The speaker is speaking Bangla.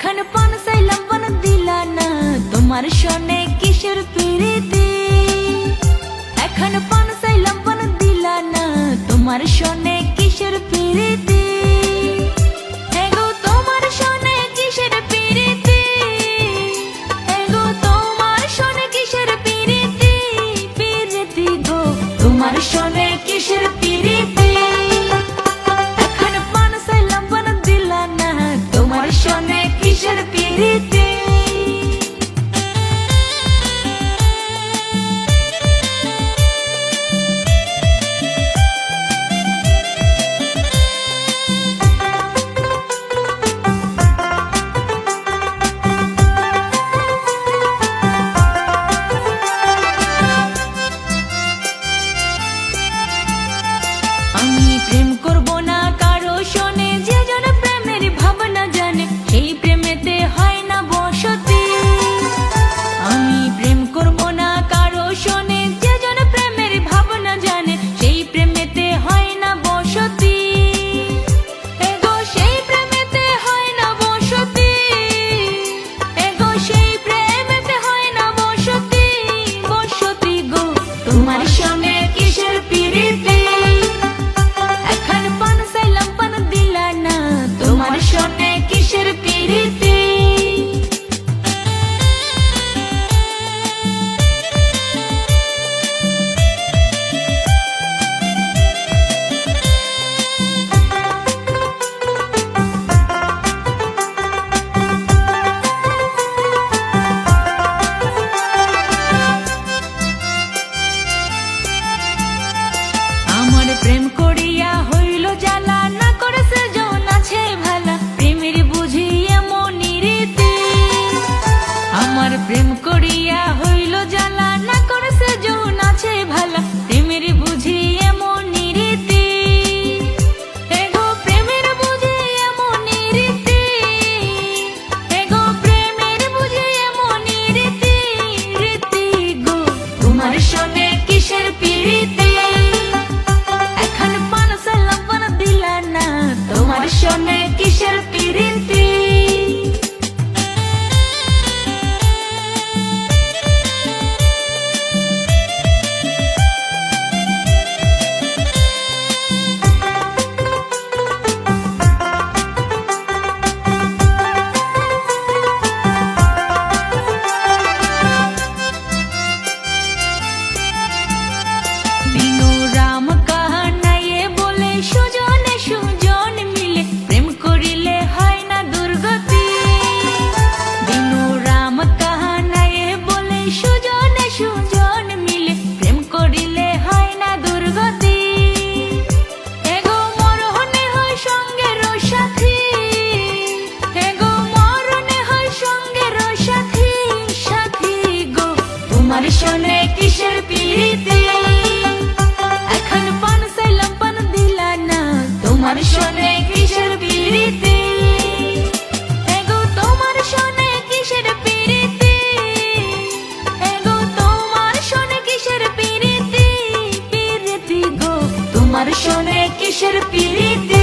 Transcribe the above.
এখন পান চাইলাম পান দিলা না তোমার সনে কিসের পিড়িতে। এখন পান চাইলাম পান দিলা না তোমার সনে কিসের পিড়িতে। Should it be? প্রেম করিয়া জ্বালা না করে সেজন আছে ভালা। প্রেমের বুঝি এমনই রীতি আমার প্রেম সুজন মিলে প্রেম দুর্গতি। এগো মরহনে হয় সঙ্গে রসাথী এগো মরণে হয় সঙ্গে রসাথী সাথী গো। তোমার শোনে কিসের পিড়িতে should have believed it.